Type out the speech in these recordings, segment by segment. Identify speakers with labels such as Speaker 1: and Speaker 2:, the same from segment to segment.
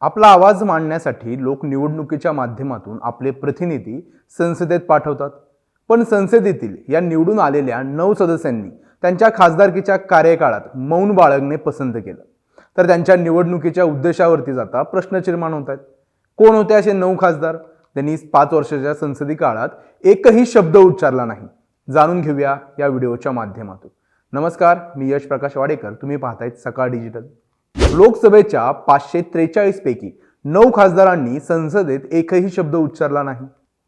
Speaker 1: आपला आवाज मांडण्यासाठी लोक निवडणुकीच्या माध्यमातून आपले प्रतिनिधी संसदेत पाठवतात. पण संसदेतील या निवडून आलेल्या नऊ सदस्यांनी त्यांच्या खासदारकीच्या कार्यकाळात मौन बाळगणे पसंत केलं. तर त्यांच्या निवडणुकीच्या उद्देशावरती जाता प्रश्न निर्माण होत आहेत. कोण होते असे नऊ खासदार? त्यांनी पाच वर्षाच्या संसदी काळात एकही शब्द उच्चारला नाही. जाणून घेऊया या व्हिडिओच्या माध्यमातून. नमस्कार मी यश प्रकाश वाडेकर. तुम्ही पाहतायत सकाळ डिजिटल. लोकसभेच्या पाचशे त्रेचाळीस पैकी नऊ खासदारांनी संसदेत एकही शब्द उच्चारला नाही.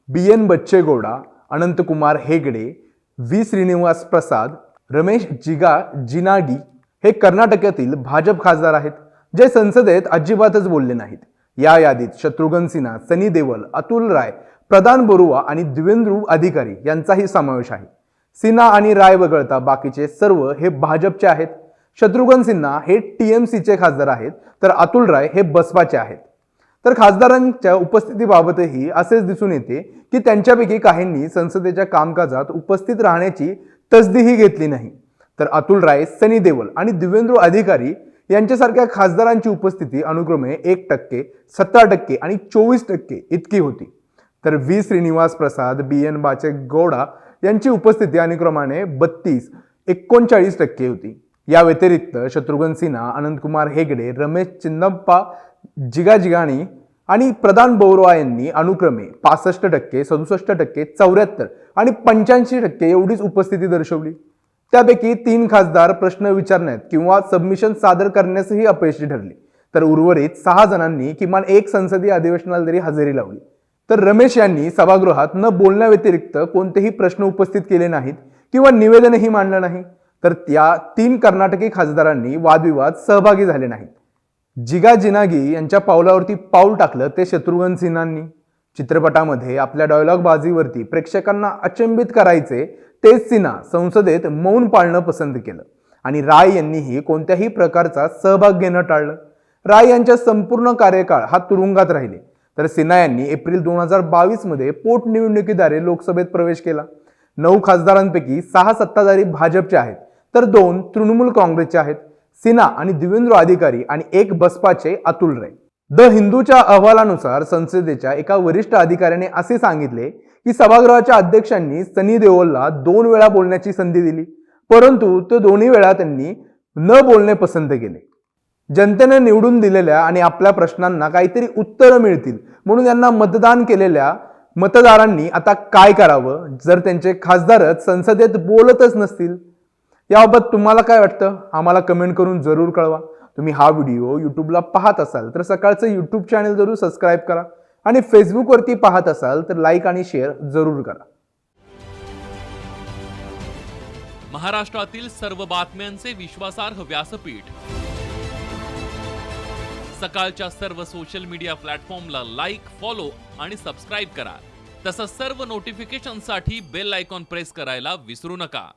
Speaker 1: B. N. Bachegowda Ananthkumar Hegde V. Srinivas Prasad Ramesh Jigajinagi हे कर्नाटकातील भाजप खासदार आहेत जे संसदेत अजिबातच बोलले नाहीत. या यादीत शत्रुघ्न सिन्हा सनी देवल अतुल राय प्रधान बरुआ आणि द्विवेंद्रू अधिकारी यांचाही समावेश आहे. सिन्हा आणि राय वगळता बाकीचे सर्व हे भाजपचे आहेत. शत्रुघ्न सिन्हा हे टी एम सीचे खासदार आहेत तर अतुल राय हे बसपाचे आहेत. तर खासदारांच्या उपस्थितीबाबतही असेच दिसून येते की त्यांच्यापैकी काहींनी संसदेच्या कामकाजात उपस्थित राहण्याची तसदीही घेतली नाही. तर अतुल राय सनी देवल आणि दिवेंद्र अधिकारी यांच्यासारख्या खासदारांची उपस्थिती अनुक्रमे एक टक्के सतरा टक्के आणि चोवीस टक्के इतकी होती. तर V. Srinivas Prasad B. N. Bache Gowda यांची उपस्थिती अनुक्रमाने बत्तीस एकोणचाळीस टक्के होती. या व्यतिरिक्त शत्रुघ्न सिन्हा अनंतकुमार हेगडे रमेश चिन्नप्पा जिगाजिगाणी आणि प्रधान बोरवा यांनी अनुक्रमे पासष्ट टक्के सदुसष्ट टक्के चौऱ्याहत्तर आणि पंच्याऐंशी टक्के एवढीच उपस्थिती दर्शवली. त्यापैकी तीन खासदार प्रश्न विचारण्यात किंवा सबमिशन सादर करण्यासही अपयशी ठरले. तर उर्वरित सहा जणांनी किमान एक संसदीय अधिवेशनाला तरी हजेरी लावली. तर रमेश यांनी सभागृहात न बोलण्याव्यतिरिक्त कोणतेही प्रश्न उपस्थित केले नाहीत किंवा निवेदनही मांडलं नाही. तर त्या तीन कर्नाटकी खासदारांनी वादविवाद सहभागी झाले नाहीत. जिगा जिनागी यांच्या पावलावरती पाऊल टाकलं ते शत्रुघ्न सिन्हांनी. चित्रपटामध्ये आपल्या डायलॉग बाजीवरती प्रेक्षकांना अचंबित करायचे तेच सिन्हा संसदेत मौन पाळणं पसंत केलं. आणि राय यांनीही कोणत्याही प्रकारचा सहभाग घेणं टाळलं. राय यांच्या संपूर्ण कार्यकाळ हा तुरुंगात राहिले. तर सिन्हा यांनी एप्रिल दोन हजार बावीसमध्ये पोटनिवडणुकीद्वारे लोकसभेत प्रवेश केला. नऊ खासदारांपैकी सहा सत्ताधारी भाजपचे आहेत. तर दोन तृणमूल काँग्रेसचे आहेत सिन्हा आणि दिवेंद्र अधिकारी आणि एक बसपाचे अतुल राय द हिंदूच्या अहवालानुसार संसदेच्या एका वरिष्ठ अधिकाऱ्याने असे सांगितले की सभागृहाच्या अध्यक्षांनी सनी देओलला दोन वेळा बोलण्याची संधी दिली परंतु तो दोन्ही वेळा त्यांनी न बोलणे पसंत केले. जनतेने निवडून दिलेल्या आणि आपल्या प्रश्नांना काहीतरी उत्तरं मिळतील म्हणून यांना मतदान केलेल्या मतदारांनी आता काय करावं जर त्यांचे खासदारच संसदेत बोलतच नसतील? याबाबत तुम्हाला काय वाटतं? आम्हाला कमेंट करून जरूर कळवा. तुम्ही हा व्हिडिओ यूट्यूबला पाहत असाल तर सकाळचं यूट्यूब चॅनल जरूर सबस्क्राईब करा. आणि फेसबुकवरती पाहत असाल तर लाईक आणि शेअर जरूर करा.
Speaker 2: महाराष्ट्रातील सर्व बातम्यांचे विश्वासार्ह व्यासपीठ. सकाळच्या सर्व सोशल मीडिया प्लॅटफॉर्मला लाईक फॉलो आणि सबस्क्राईब करा. तसंच सर्व नोटिफिकेशनसाठी बेल आयकॉन प्रेस करायला विसरू नका.